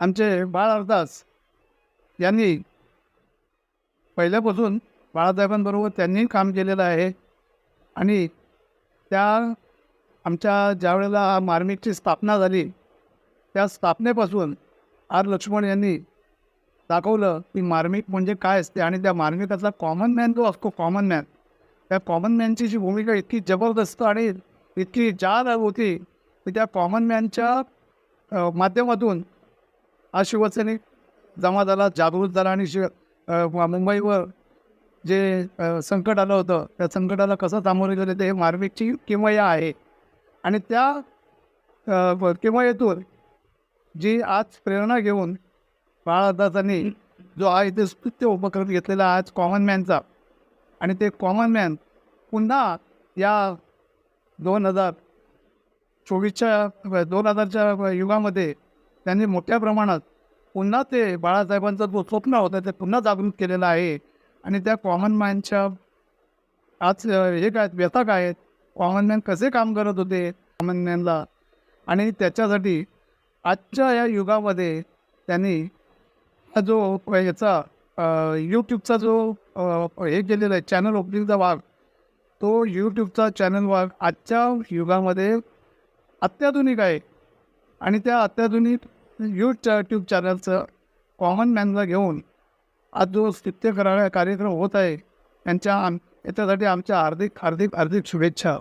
आमचे बाळ अरदास यांनी पहिल्यापासून बाळासाहेबांबरोबर त्यांनी काम केलेलं आहे. आणि त्या आमच्या ज्यावेळेला मार्मिकची स्थापना झाली त्या स्थापनेपासून आर लक्ष्मण यांनी दाखवलं की मार्मिक म्हणजे काय असते आणि त्या मार्मिकातला कॉमन मॅन जो असतो कॉमन मॅन त्या कॉमन मॅनची जी भूमिका इतकी जबरदस्त आणि इतकी जाद होती की त्या कॉमन मॅनच्या माध्यमातून आज शिवसैनिक जमा झाला जागृत झाला आणि शिव मुंबईवर जे संकट आलं होतं त्या संकटाला कसं सामोरे गेले ते हे मार्मिकची किमया आहे. आणि त्या किमयेतून जी आज प्रेरणा घेऊन बाळादासांनी जो हा इथे स्तुत्य उपक्रम घेतलेला आहे आज कॉमन मॅनचा आणि ते कॉमन मॅन पुन्हा या दोन हजार चोवीसच्या दोन हजारच्या युगामध्ये त्यांनी मोठ्या प्रमाणात पुन्हा ते बाळासाहेबांचा जो स्वप्न होता ते पुन्हा जागृत केलेलं आहे. आणि त्या कॉमन मॅनच्या आज हे काय व्यथा काय आहेत? कॉमन मॅन कसे काम करत होते? कॉमन मॅनला आणि त्याच्यासाठी आजच्या या युगामध्ये त्यांनी हा जो याचा यूट्यूबचा जो हे केलेला आहे चॅनल ओपनिंगचा भाग तो यूट्यूबचा चॅनल भाग आजच्या युगामध्ये अत्याधुनिक आहे. आणि त्या अत्याधुनिक यूट्यूब चॅनलचं कॉमन मॅनला घेऊन आज जो स्तुत्य करा कार्यक्रम होत आहे त्यांच्या आम याच्यासाठी आमच्या हार्दिक हार्दिक हार्दिक शुभेच्छा.